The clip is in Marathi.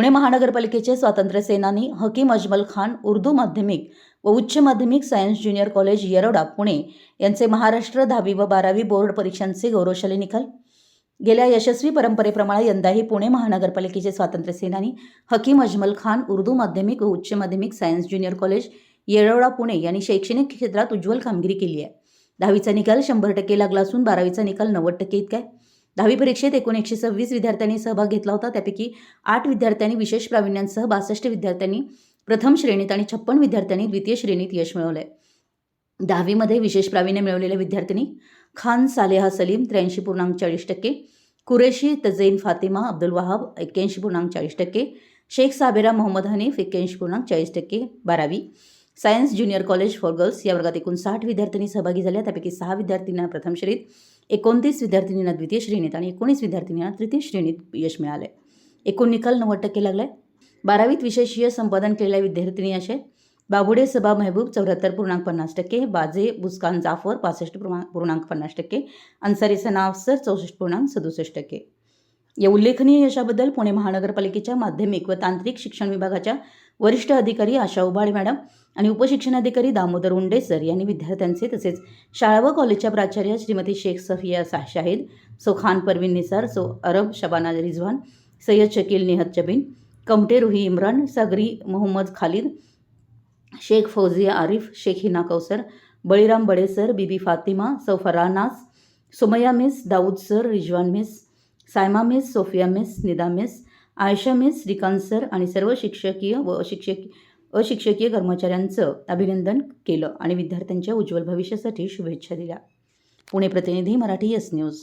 पुणे महानगरपालिकेचे स्वातंत्र्य सेनानी हकीम अजमल खान उर्दू माध्यमिक व उच्च माध्यमिक science junior college Yerawada Pune यांचे महाराष्ट्र दहावी व बारावी बोर्ड परीक्षांचे गौरवशाली निकाल. गेल्या यशस्वी परंपरेप्रमाणे यंदाही पुणे महानगरपालिकेचे स्वातंत्र्य सेनानी हकीम अजमल खान उर्दू माध्यमिक व उच्च माध्यमिक science junior college Yerawada Pune यांनी शैक्षणिक क्षेत्रात उज्ज्वल कामगिरी केली आहे. दहावीचा निकाल शंभर टक्के लागला असून बारावीचा निकाल नव्वद टक्के इतका आहे. दहावी परीक्षेत एकूण एकशे सव्वीस विद्यार्थ्यांनी सहभाग घेतला होता. त्यापैकी आठ विद्यार्थ्यांनी विशेष प्रावीण्यांसह बासष्ट विद्यार्थ्यांनी प्रथम श्रेणीत आणि छप्पन विद्यार्थ्यांनी द्वितीय श्रेणीत यश मिळवलंय. दहावीमध्ये विशेष प्रावीण्य मिळवलेल्या विद्यार्थ्यांनी खान सालेहा सलीम त्र्याऐंशी पूर्णांक चाळीस टक्के कुरेशी तजैन फातिमा अब्दुल वहाब एक्क्याऐंशी पूर्णांक चाळीस टक्के शेख साबेरा मोहम्मद हनीफ एक्क्याऐंशी पूर्णांक चाळीस टक्के बारावी science junior college for girls या वर्गात एकूण साठ विद्यार्थ्यांनी सहभागी झाल्या. त्यापैकी सहा विद्यार्थ्यांना प्रथम श्रेणीत एकोणतीस विद्यार्थिनींना द्वितीय श्रेणीत आणि एकोणीस विद्यार्थिनींना तृतीय श्रेणीत यश मिळाले एकूण निकाल नव्वद टक्के लागलाय. बारावीत विशेषीय संपादन केलेल्या विद्यार्थिनी असे. बाबुडे सबा महबूब चौऱ्याहत्तर पूर्णांक पन्नास टक्के बाजे बुस्कान जाफर पासष्ट पूर्णांक पूर्णांक पन्नास टक्के अन्सारी सनाफसर चौसष्ट पूर्णांक सदुसष्ट टक्के. या उल्लेखनीय यशाबद्दल पुणे महानगरपालिकेच्या माध्यमिक व तांत्रिक शिक्षण विभागाच्या वरिष्ठ अधिकारी आशा उबाळे मॅडम आणि उपशिक्षणाधिकारी दामोदर उंडे सर यांनी विद्यार्थ्यांचे तसेच शाळा व कॉलेजच्या प्राचार्य श्रीमती शेख सफिया सा शाहिद सो खान परवीन निसार सो अरब शबाना रिझवान सय्यद शकील निहत जबीन कमटे रुही इम्रान सागरी मोहम्मद खालिद शेख फौजिया आरिफ शेख हिना कौसर बळीराम बडे सर बीबी फातिमा सौ Faranas Sumaya miss Daud sir Rizwan miss Saima miss Sofia miss Nida miss Ayesha miss Shrikant sir आणि सर्व शिक्षकीय व अशिक्षक अशिक्षकीय कर्मचाऱ्यांचं अभिनंदन केलं आणि विद्यार्थ्यांच्या उज्ज्वल भविष्यासाठी शुभेच्छा दिल्या. पुणे प्रतिनिधी मराठी एस न्यूज